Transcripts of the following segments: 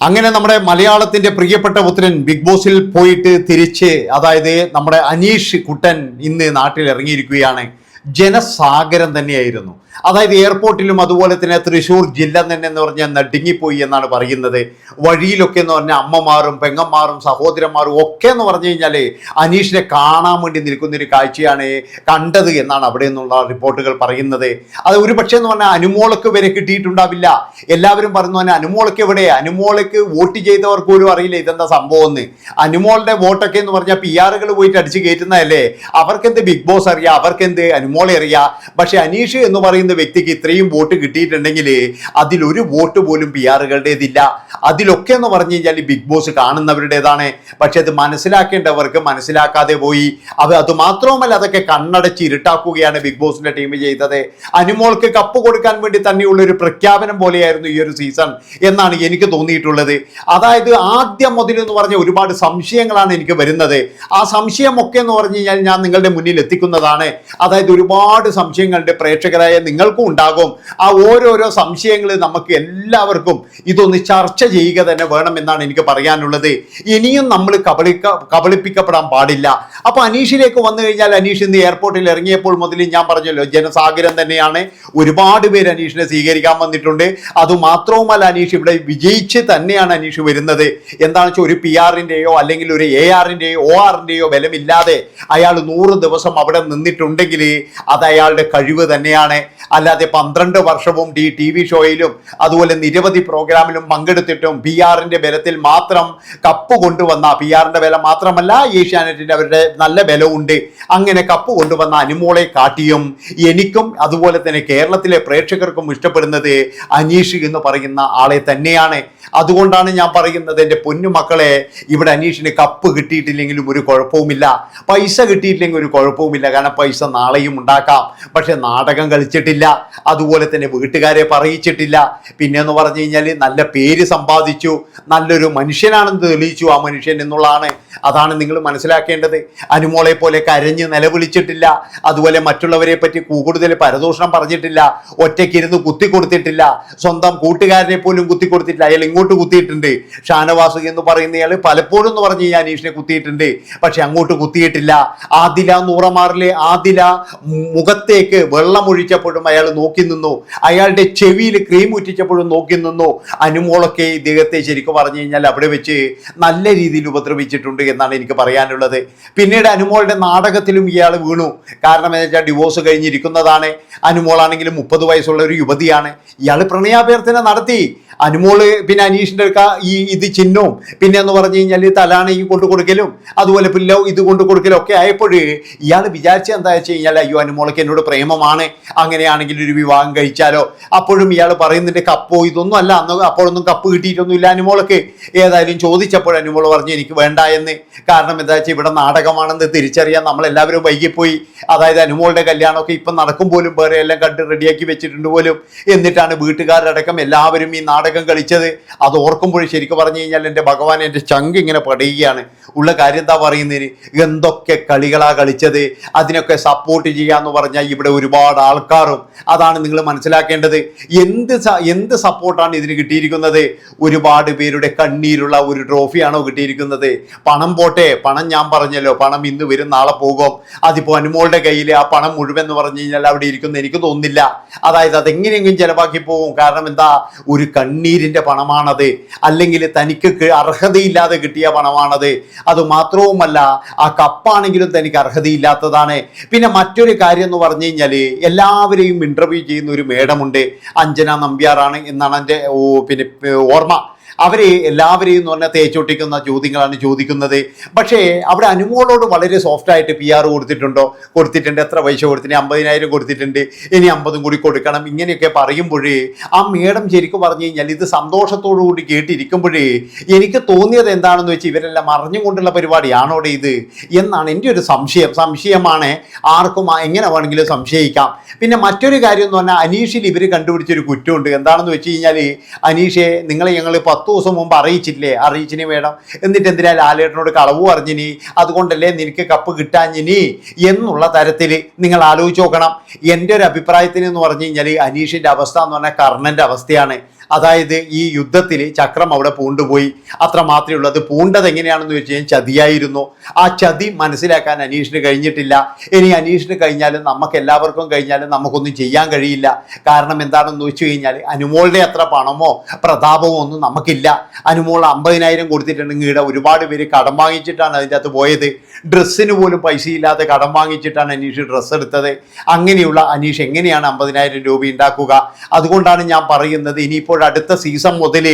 അങ്ങനെ നമ്മുടെ മലയാളത്തിന്റെ പ്രിയപ്പെട്ട പുത്രൻ ബിഗ് ബോസിൽ പോയിട്ട് തിരിച്ച് അതായത് നമ്മുടെ അനീഷ് കുട്ടൻ ഇന്ന് നാട്ടിൽ ഇറങ്ങിയിരിക്കുകയാണ് ജനസാഗരം തന്നെയായിരുന്നു. അതായത് എയർപോർട്ടിലും അതുപോലെ തന്നെ തൃശ്ശൂർ ജില്ല തന്നെ എന്ന് പറഞ്ഞാൽ നടുങ്ങിപ്പോയി എന്നാണ് പറയുന്നത്. വഴിയിലൊക്കെ എന്ന് പറഞ്ഞാൽ അമ്മമാരും പെങ്ങന്മാരും സഹോദരന്മാരും ഒക്കെ എന്ന് പറഞ്ഞു കഴിഞ്ഞാൽ അനീഷിനെ കാണാൻ വേണ്ടി നിൽക്കുന്ന ഒരു കാഴ്ചയാണ് കണ്ടത് എന്നാണ് അവിടെ നിന്നുള്ള റിപ്പോർട്ടുകൾ പറയുന്നത്. അത് ഒരു പക്ഷേ എന്ന് പറഞ്ഞാൽ അനുമോളക്ക് വരെ കിട്ടിയിട്ടുണ്ടാവില്ല. എല്ലാവരും പറഞ്ഞു തന്നെ അനുമോളക്ക് എവിടെ? അനുമോളക്ക് വോട്ട് ചെയ്തവർക്ക് പോലും അറിയില്ല ഇതെന്താ സംഭവം എന്ന്. അനുമോളുടെ വോട്ടൊക്കെ എന്ന് പറഞ്ഞാൽ പി ആറുകൾ പോയിട്ട് അടിച്ച് കയറ്റുന്നതല്ലേ? അവർക്കെന്ത് ബിഗ് ബോസ് അറിയാം അവർക്കെന്ത് അനുമോളെ അറിയാം. പക്ഷെ അനീഷ് എന്ന് പറയുന്ന വ്യക്തിക്ക് ഇത്രയും വോട്ട് കിട്ടിയിട്ടുണ്ടെങ്കിൽ അതിലൊരു വോട്ട് പോലും പി ആറുകളുടേതില്ല അതിലൊക്കെ എന്ന് പറഞ്ഞു കഴിഞ്ഞാൽ ബിഗ് ബോസ് കാണുന്നവരുടേതാണ്. പക്ഷെ അത് മനസ്സിലാക്കേണ്ടവർക്ക് മനസ്സിലാക്കാതെ പോയി. അവ അത് മാത്രവുമല്ല അതൊക്കെ കണ്ണടച്ച് ഇരുട്ടാക്കുകയാണ് ബിഗ് ബോസിന്റെ ടീം ചെയ്തത്. അനുമോൾക്ക് കപ്പ് കൊടുക്കാൻ വേണ്ടി തന്നെയുള്ള ഒരു പ്രഖ്യാപനം പോലെയായിരുന്നു ഈ ഒരു സീസൺ എന്നാണ് എനിക്ക് തോന്നിയിട്ടുള്ളത്. അതായത് ആദ്യം മുതൽ എന്ന് പറഞ്ഞ ഒരുപാട് സംശയങ്ങളാണ് എനിക്ക് വരുന്നത്. ആ സംശയമൊക്കെ എന്ന് പറഞ്ഞു കഴിഞ്ഞാൽ ഞാൻ നിങ്ങളുടെ മുന്നിൽ എത്തിക്കുന്നതാണ്. അതായത് ഒരുപാട് സംശയങ്ങളുടെ പ്രേക്ഷകരായ നിങ്ങൾക്കും ഉണ്ടാകും. ആ ഓരോരോ സംശയങ്ങൾ നമുക്ക് എല്ലാവർക്കും ഇതൊന്ന് ചർച്ച ചെയ്യുക തന്നെ വേണമെന്നാണ് എനിക്ക് പറയാനുള്ളത്. ഇനിയും നമ്മൾ കബളിക്ക കബളിപ്പിക്കപ്പെടാൻ പാടില്ല. അപ്പോൾ അനീഷിലേക്ക് വന്നു കഴിഞ്ഞാൽ അനീഷ് ഇന്ന് എയർപോർട്ടിൽ ഇറങ്ങിയപ്പോൾ മുതൽ ഞാൻ പറഞ്ഞല്ലോ ജനസാഗരം തന്നെയാണ്. ഒരുപാട് പേര് അനീഷിനെ സ്വീകരിക്കാൻ വന്നിട്ടുണ്ട്. അതുമാത്രവുമല്ല അനീഷ് ഇവിടെ വിജയിച്ച് തന്നെയാണ് അനീഷ് വരുന്നത്. എന്താണെന്ന് വെച്ചാൽ ഒരു പി ആറിന്റെയോ അല്ലെങ്കിൽ ഒരു എ ആറിന്റെയോ ഒ ആറിന്റെയോ ബലമില്ലാതെ അയാൾ നൂറ് ദിവസം അവിടെ നിന്നിട്ടുണ്ടെങ്കിൽ അത് അയാളുടെ കഴിവ് തന്നെയാണ്. അല്ലാതെ പന്ത്രണ്ട് വർഷവും ഈ ടി വി ഷോയിലും അതുപോലെ നിരവധി പ്രോഗ്രാമിലും പങ്കെടുത്തിട്ടും പി ആറിന്റെ ബലത്തിൽ മാത്രം കപ്പ് കൊണ്ടുവന്ന പി ആറിന്റെ ബലം മാത്രമല്ല ഏഷ്യാനെറ്റിന്റെ അവരുടെ നല്ല ബലമുണ്ട് അങ്ങനെ കപ്പ് കൊണ്ടുവന്ന അനുമോളെ കാട്ടിയും എനിക്കും അതുപോലെ തന്നെ കേരളത്തിലെ പ്രേക്ഷകർക്കും ഇഷ്ടപ്പെടുന്നത് അനീഷ് എന്ന് പറയുന്ന ആളെ തന്നെയാണ്. അതുകൊണ്ടാണ് ഞാൻ പറയുന്നത് എന്റെ പൊന്നുമക്കളെ ഇവിടെ അനീഷിന് കപ്പ് കിട്ടിയിട്ടില്ലെങ്കിലും ഒരു കുഴപ്പവുമില്ല. പൈസ കിട്ടിയിട്ടില്ലെങ്കിൽ ഒരു കുഴപ്പവുമില്ല. കാരണം പൈസ നാളെയും ഉണ്ടാക്കാം. പക്ഷെ നാടകം കളിച്ചിട്ടില്ല അതുപോലെ തന്നെ വീട്ടുകാരെ പറയിച്ചിട്ടില്ല. പിന്നെ എന്ന് പറഞ്ഞു കഴിഞ്ഞാൽ നല്ല പേര് സമ്പാദിച്ചു. നല്ലൊരു മനുഷ്യനാണെന്ന് തെളിയിച്ചു ആ മനുഷ്യൻ എന്നുള്ളതാണ്. അതാണ് നിങ്ങൾ മനസ്സിലാക്കേണ്ടത്. അനുമോളെ പോലെ കരഞ്ഞ് നിലവിളിച്ചിട്ടില്ല. അതുപോലെ മറ്റുള്ളവരെ പറ്റി കൂടുതൽ പരദൂഷണം പറഞ്ഞിട്ടില്ല. ഒറ്റയ്ക്കിരുന്ന് കുത്തി കൊടുത്തിട്ടില്ല. സ്വന്തം കൂട്ടുകാരനെ പോലും കുത്തി കൊടുത്തിട്ടില്ല. അയാൾ ഇങ്ങോട്ട് കുത്തിയിട്ടുണ്ട്. ഷാനവാസ് എന്ന് പറയുന്നയാൾ പലപ്പോഴും എന്ന് പറഞ്ഞു കഴിഞ്ഞാൽ അനീഷിനെ കുത്തിയിട്ടുണ്ട്. പക്ഷെ അങ്ങോട്ട് കുത്തിയിട്ടില്ല. ആദില നൂറമാറിലെ ആദില മുഖത്തേക്ക് വെള്ളം ഒഴിച്ചപ്പോഴും അയാൾ നോക്കി നിന്നു. അയാളുടെ ചെവിയിൽ ക്രീം ഉറ്റിച്ചപ്പോഴും നോക്കി നിന്നു. അനുമോളൊക്കെ ഇദ്ദേഹത്തെ ശരിക്കും പറഞ്ഞു കഴിഞ്ഞാൽ അവിടെ വെച്ച് നല്ല രീതിയിൽ ഉപദ്രവിച്ചിട്ടുണ്ട് എന്നാണ് എനിക്ക് പറയാനുള്ളത്. പിന്നീട് അനുമോളുടെ നാടകത്തിലും ഇയാൾ വീണു. കാരണം എന്താ വെച്ചാൽ ഡിവോഴ്സ് കഴിഞ്ഞിരിക്കുന്നതാണ്. അനുമോളാണെങ്കിലും മുപ്പത് വയസ്സുള്ള ഒരു യുവതിയാണ്. ഇയാൾ പ്രണയാഭ്യർത്ഥന നടത്തി. അനുമോൾ പിന്നെ അനീഷിന്റെ ഒക്കെ ഈ ഇത് ചിഹ്നവും പിന്നെ എന്ന് പറഞ്ഞു കഴിഞ്ഞാൽ തലാണ് ഈ കൊണ്ടു കൊടുക്കലും അതുപോലെ പില്ലോ ഇത് കൊണ്ടു കൊടുക്കലും ഒക്കെ ആയപ്പോൾ ഇയാൾ വിചാരിച്ച എന്താ വെച്ച് കഴിഞ്ഞാൽ അയ്യോ അനുമോളൊക്കെ എന്നോട് പ്രേമമാണ് അങ്ങനെയാണെങ്കിൽ ഒരു വിവാഹം കഴിച്ചാലോ? അപ്പോഴും ഇയാൾ പറയുന്നുണ്ട് കപ്പോ ഇതൊന്നും അല്ല അന്ന് അപ്പോഴൊന്നും കപ്പ് കിട്ടിയിട്ടൊന്നുമില്ല അനുമോളൊക്കെ ഏതായാലും ചോദിച്ചപ്പോൾ അനുമോൾ പറഞ്ഞു എനിക്ക് വേണ്ട എന്ന്. കാരണം എന്താ വെച്ചാൽ ഇവിടെ നാടകമാണെന്ന് തിരിച്ചറിയാൻ നമ്മളെല്ലാവരും വൈകിപ്പോയി. അതായത് അനുമോളുടെ കല്യാണമൊക്കെ ഇപ്പം നടക്കും പോലും വേറെ എല്ലാം കണ്ട് റെഡിയാക്കി വെച്ചിട്ടുണ്ട് പോലും. എന്നിട്ടാണ് വീട്ടുകാരടക്കം എല്ലാവരും ഈ നാടകം കളിച്ചത്. അത് ഓർക്കുമ്പോൾ ശരിക്കും പറഞ്ഞു കഴിഞ്ഞാൽ എന്റെ ഭഗവാൻ എന്റെ ചങ്ക് ഇങ്ങനെ പടയുകയാണ്. ഉള്ള കാര്യം എന്താ പറയുന്നതിന്? എന്തൊക്കെ കളികളാ കളിച്ചത്? അതിനൊക്കെ സപ്പോർട്ട് ചെയ്യാന്ന് പറഞ്ഞാൽ ഇവിടെ ഒരുപാട് ആൾക്കാരും. അതാണ് നിങ്ങൾ മനസ്സിലാക്കേണ്ടത്. എന്ത് എന്ത് സപ്പോർട്ടാണ് ഇതിന് കിട്ടിയിരിക്കുന്നത്? ഒരുപാട് പേരുടെ കണ്ണീരുള്ള ഒരു ട്രോഫിയാണോ കിട്ടിയിരിക്കുന്നത്? പണം പോട്ടെ പണം ഞാൻ പറഞ്ഞല്ലോ. പണം ഇന്ന് വരും നാളെ പോകും. അതിപ്പോൾ അനുമോളുടെ കയ്യിൽ ആ പണം മുഴുവൻ എന്ന് പറഞ്ഞു കഴിഞ്ഞാൽ അവിടെ ഇരിക്കുന്ന എനിക്ക് തോന്നുന്നില്ല. അതായത് അതെങ്ങനെയെങ്കിലും ചിലവാക്കി പോകും കാരണം എന്താ? ഒരു കണ്ണീരിന്റെ പണമാണത്. അല്ലെങ്കിൽ തനിക്ക് അർഹതയില്ലാതെ കിട്ടിയ പണമാണത്. അത് മാത്രവുമല്ല ആ കപ്പാണെങ്കിലും തനിക്ക് അർഹതയില്ലാത്തതാണ്. പിന്നെ മറ്റൊരു കാര്യം എന്ന് പറഞ്ഞു കഴിഞ്ഞാൽ എല്ലാവരെയും ഇന്റർവ്യൂ ചെയ്യുന്ന ഒരു മേഡമുണ്ട്. അഞ്ജന നമ്പ്യാറാണ് എന്നാണ് എന്റെ പിന്നെ ഓർമ്മ. അവരെ എല്ലാവരെയും എന്ന് പറഞ്ഞാൽ തേച്ചൊട്ടിക്കുന്ന ചോദ്യങ്ങളാണ് ചോദിക്കുന്നത്. പക്ഷേ അവിടെ അനുമോളോട് വളരെ സോഫ്റ്റായിട്ട് പി ആർ കൊടുത്തിട്ടുണ്ടോ? കൊടുത്തിട്ടുണ്ട്. എത്ര പൈസ കൊടുത്തിട്ടുണ്ട്? അമ്പതിനായിരം കൊടുത്തിട്ടുണ്ട്. ഇനി അമ്പതും കൂടി കൊടുക്കണം. ഇങ്ങനെയൊക്കെ പറയുമ്പോഴേ ആ മേഡം ശരിക്കും പറഞ്ഞു കഴിഞ്ഞാൽ ഇത് സന്തോഷത്തോടു കൂടി കേട്ടിരിക്കുമ്പോഴേ എനിക്ക് തോന്നിയത് എന്താണെന്ന് വെച്ചാൽ ഇവരെല്ലാം അറിഞ്ഞുകൊണ്ടുള്ള പരിപാടിയാണോടെ ഇത് എന്നാണ് എന്റെ ഒരു സംശയം. സംശയമാണ് ആർക്കും എങ്ങനെ വേണമെങ്കിലും സംശയിക്കാം. പിന്നെ മറ്റൊരു കാര്യം എന്ന് പറഞ്ഞാൽ അനീഷിൽ ഇവർ കണ്ടുപിടിച്ചൊരു കുറ്റമുണ്ട്. എന്താണെന്ന് വെച്ച് കഴിഞ്ഞാൽ അനീഷെ നിങ്ങളെ ഞങ്ങൾ പത്ത് ദിവസം മുമ്പ് അറിയിച്ചില്ലേ? അറിയിച്ചിനി വേണം എന്നിട്ട് എന്തിനാ ലാലേട്ടനോട് കളവ് പറഞ്ഞിനി? അതുകൊണ്ടല്ലേ നിനക്ക് കപ്പ് കിട്ടാഞ്ഞിനി? എന്നുള്ള തരത്തിൽ നിങ്ങൾ ആലോചിച്ച് നോക്കണം. എന്റെ ഒരു അഭിപ്രായത്തിന് എന്ന് പറഞ്ഞു കഴിഞ്ഞാൽ അനീഷിന്റെ അവസ്ഥ എന്ന് പറഞ്ഞാൽ കർണന്റെ അവസ്ഥയാണ്. അതായത് ഈ യുദ്ധത്തിൽ ചക്രം അവിടെ പൂണ്ടുപോയി. അത്ര മാത്രമേ ഉള്ളൂ. അത് പൂണ്ടത് എങ്ങനെയാണെന്ന് വെച്ച് കഴിഞ്ഞാൽ ചതിയായിരുന്നു. ആ ചതി മനസ്സിലാക്കാൻ അനീഷിന് കഴിഞ്ഞിട്ടില്ല. ഇനി അനീഷിന് കഴിഞ്ഞാലും നമുക്ക് എല്ലാവർക്കും കഴിഞ്ഞാലും നമുക്കൊന്നും ചെയ്യാൻ കഴിയില്ല. കാരണം എന്താണെന്ന് വെച്ച് കഴിഞ്ഞാൽ അനുമോളുടെ അത്ര പണമോ പ്രതാപമോ ഒന്നും നമുക്കില്ല. അനുമോൾ അമ്പതിനായിരം കൊടുത്തിട്ടുണ്ടെങ്കിൽ ഇവിടെ ഒരുപാട് പേര് കടം വാങ്ങിച്ചിട്ടാണ് അതിന്റെ അകത്ത് പോയത്. ഡ്രസ്സിന് പോലും പൈസ ഇല്ലാതെ കടം വാങ്ങിച്ചിട്ടാണ് അനീഷ് ഡ്രസ്സ് എടുത്തത്. അങ്ങനെയുള്ള അനീഷ് എങ്ങനെയാണ് അമ്പതിനായിരം രൂപ ഉണ്ടാക്കുക? അതുകൊണ്ടാണ് ഞാൻ പറയുന്നത് ഇനിയിപ്പോൾ അടുത്ത സീസൺ മുതൽ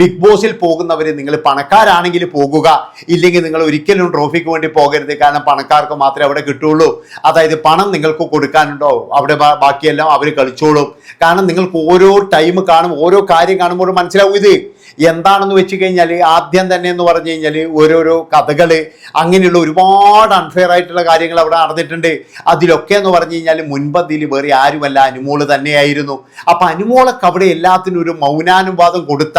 ബിഗ് ബോസിൽ പോകുന്നവർ നിങ്ങൾ പണക്കാരാണെങ്കിൽ പോകുക. ഇല്ലെങ്കിൽ നിങ്ങൾ ഒരിക്കലും ട്രോഫിക്ക് വേണ്ടി പോകരുത്. കാരണം പണക്കാർക്ക് മാത്രമേ അവിടെ കിട്ടുള്ളൂ അതായത് പണം നിങ്ങൾക്ക് കൊടുക്കാനുണ്ടോ? അവിടെ ബാക്കിയെല്ലാം അവർ കളിച്ചോളും. കാരണം നിങ്ങൾക്ക് ഓരോ ടൈം കാണും ഓരോ കാര്യം കാണുമ്പോഴും മനസ്സിലാവും ഇത്. എന്താണെന്ന് വെച്ച് കഴിഞ്ഞാൽ ആദ്യം തന്നെ എന്ന് പറഞ്ഞു കഴിഞ്ഞാൽ ഓരോരോ കഥകൾ അങ്ങനെയുള്ള ഒരുപാട് അൺഫെയർ ആയിട്ടുള്ള കാര്യങ്ങൾ അവിടെ നടന്നിട്ടുണ്ട്. അതിലൊക്കെ എന്ന് പറഞ്ഞു കഴിഞ്ഞാൽ മുൻപന്തിയിൽ വേറെ ആരുമല്ല അനുമോൾ തന്നെയായിരുന്നു. അപ്പം അനുമോളൊക്കെ അവിടെ എല്ലാത്തിനും ഒരു മൗനാനുവാദം കൊടുത്ത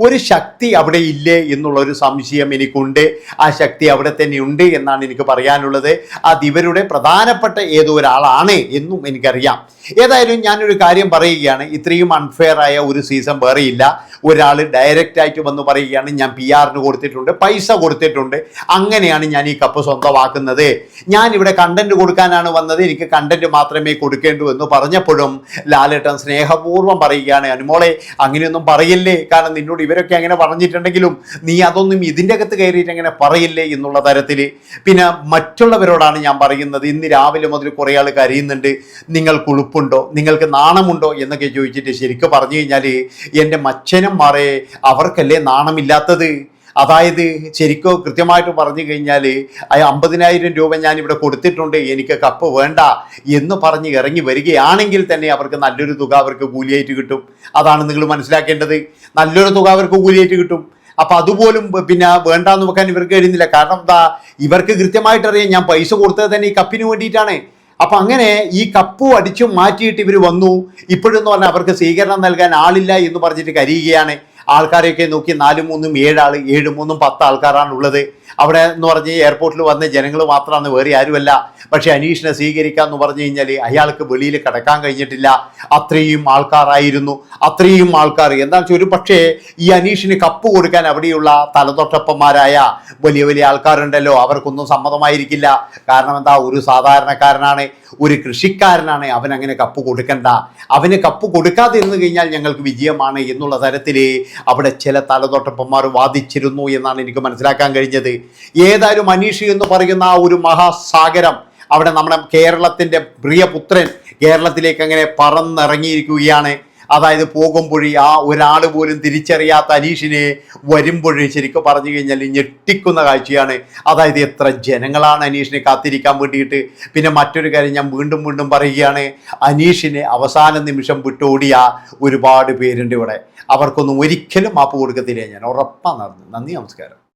ഒരു ശക്തി അവിടെ ഇല്ലേ എന്നുള്ള ഒരു സംശയം എനിക്കുണ്ട്. ആ ശക്തി അവിടെ തന്നെ ഉണ്ട് എന്നാണ് എനിക്ക് പറയാനുള്ളത്. അത് ഇവരുടെ പ്രധാനപ്പെട്ട ഏതോ ഒരാളാണ് എന്നും എനിക്കറിയാം. ഏതായാലും ഞാനൊരു കാര്യം പറയുകയാണ്. ഇത്രയും അൺഫെയർ ആയ ഒരു സീസൺ വേറെയില്ല. ഒരാൾ ഡയറക്റ്റ് ആയിട്ട് വന്ന് പറയുകയാണ്. ഞാൻ പി ആറിന് കൊടുത്തിട്ടുണ്ട് പൈസ കൊടുത്തിട്ടുണ്ട്. അങ്ങനെയാണ് ഞാൻ ഈ കപ്പ് സ്വന്തമാക്കുന്നത്. ഞാൻ ഇവിടെ കണ്ടന്റ് കൊടുക്കാനാണ് വന്നത്. എനിക്ക് കണ്ടന്റ് മാത്രമേ കൊടുക്കേണ്ടൂ എന്ന് പറഞ്ഞപ്പോഴും ലാലേട്ടൻ സ്നേഹപൂർവം പറയുകയാണ് അനുമോളെ അങ്ങനെയൊന്നും പറയില്ലേ? കാരണം നിന്നോട് ഇവരൊക്കെ അങ്ങനെ പറഞ്ഞിട്ടുണ്ടെങ്കിലും നീ അതൊന്നും ഇതിന്റെ അകത്ത് കയറിയിട്ട് അങ്ങനെ പറയില്ലേ? എന്നുള്ള തരത്തിൽ പിന്നെ മറ്റുള്ളവരോടാണ് ഞാൻ പറയുന്നത് ഇന്ന് രാവിലെ മുതൽ കുറേ ആൾ കരയുന്നുണ്ട്. നിങ്ങൾക്ക് ഉളുപ്പുണ്ടോ? നിങ്ങൾക്ക് നാണമുണ്ടോ? എന്നൊക്കെ ചോദിച്ചിട്ട് ശരിക്കും പറഞ്ഞു കഴിഞ്ഞാൽ എന്റെ മാറേ അവർക്കല്ലേ നാണമില്ലാത്തത്? അതായത് ശരിക്കും കൃത്യമായിട്ട് പറഞ്ഞു കഴിഞ്ഞാൽ ആ അമ്പതിനായിരം രൂപ ഞാൻ ഇവിടെ കൊടുത്തിട്ടുണ്ട് എനിക്ക് കപ്പ് വേണ്ട എന്ന് പറഞ്ഞ് ഇറങ്ങി വരികയാണെങ്കിൽ തന്നെ അവർക്ക് നല്ലൊരു തുക അവർക്ക് കൂലിയായിട്ട് കിട്ടും. അതാണ് നിങ്ങൾ മനസ്സിലാക്കേണ്ടത്. നല്ലൊരു തുക അവർക്ക് കൂലിയായിട്ട് കിട്ടും. അപ്പം അതുപോലും പിന്നെ വേണ്ടാന്ന് വെക്കാൻ ഇവർക്ക് കഴിയുന്നില്ല. കാരണം എന്താ? ഇവർക്ക് കൃത്യമായിട്ട് അറിയാം ഞാൻ പൈസ കൊടുത്തത് തന്നെ ഈ കപ്പിന് വേണ്ടിയിട്ടാണ്. അപ്പം അങ്ങനെ ഈ കപ്പ് അടിച്ചു മാറ്റിയിട്ട് ഇവർ വന്നു. ഇപ്പോഴെന്ന് പറഞ്ഞാൽ അവർക്ക് സ്വീകരണം നൽകാൻ ആളില്ല എന്ന് പറഞ്ഞിട്ട് കരയുകയാണ്. ആൾക്കാരെയൊക്കെ നോക്കി നാലും മൂന്നും ഏഴാൾ ഏഴ് മൂന്നും പത്ത് ആൾക്കാരാണ് ഉള്ളത് അവിടെ എന്ന് പറഞ്ഞ് എയർപോർട്ടിൽ വന്ന ജനങ്ങൾ മാത്രമാണ് വേറെ ആരുമല്ല. പക്ഷേ അനീഷിനെ സ്വീകരിക്കുക എന്ന് പറഞ്ഞു കഴിഞ്ഞാൽ അയാൾക്ക് വെളിയിൽ കിടക്കാൻ കഴിഞ്ഞിട്ടില്ല. അത്രയും ആൾക്കാരായിരുന്നു. അത്രയും ആൾക്കാർ. എന്താണെന്ന് വെച്ചാൽ ഒരു പക്ഷേ ഈ അനീഷിന് കപ്പ് കൊടുക്കാൻ അവിടെയുള്ള തലതൊട്ടപ്പന്മാരായ വലിയ വലിയ ആൾക്കാരുണ്ടല്ലോ. അവർക്കൊന്നും സമ്മതമായിരിക്കില്ല. കാരണം എന്താ? ഒരു സാധാരണക്കാരനാണ് ഒരു കൃഷിക്കാരനാണ്. അവൻ അങ്ങനെ കപ്പ് കൊടുക്കണ്ട. അവന് കപ്പ് കൊടുക്കാതെ ഇരുന്ന് കഴിഞ്ഞാൽ ഞങ്ങൾക്ക് വിജയമാണ് എന്നുള്ള തരത്തിൽ അവിടെ ചില തലതൊട്ടപ്പന്മാർ വാദിച്ചിരുന്നു എന്നാണ് എനിക്ക് മനസ്സിലാക്കാൻ കഴിഞ്ഞത്. ഏതായാലും മനീഷി എന്ന് പറയുന്ന ആ ഒരു മഹാസാഗരം അവിടെ നമ്മുടെ കേരളത്തിന്റെ പ്രിയപുത്രൻ കേരളത്തിലേക്ക് അങ്ങനെ പറന്നിറങ്ങിയിരിക്കുകയാണ്. അതായത് പോകുമ്പോഴേ ആ ഒരാൾ പോലും തിരിച്ചറിയാത്ത അനീഷിനെ വരുമ്പോഴേ ശരിക്കും പറഞ്ഞു കഴിഞ്ഞാൽ ഞെട്ടിക്കുന്ന കാഴ്ചയാണ്. അതായത് എത്ര ജനങ്ങളാണ് അനീഷിനെ കാത്തിരിക്കാൻ വേണ്ടിയിട്ട്. പിന്നെ മറ്റൊരു കാര്യം ഞാൻ വീണ്ടും വീണ്ടും പറയുകയാണ്. അനീഷിനെ അവസാന നിമിഷം വിട്ടോടിയ ഒരുപാട് പേരുണ്ട് ഇവിടെ. അവർക്കൊന്നും ഒരിക്കലും മാപ്പ് കൊടുക്കത്തില്ല. ഞാൻ ഉറപ്പാണ് നന്ദി നമസ്കാരം.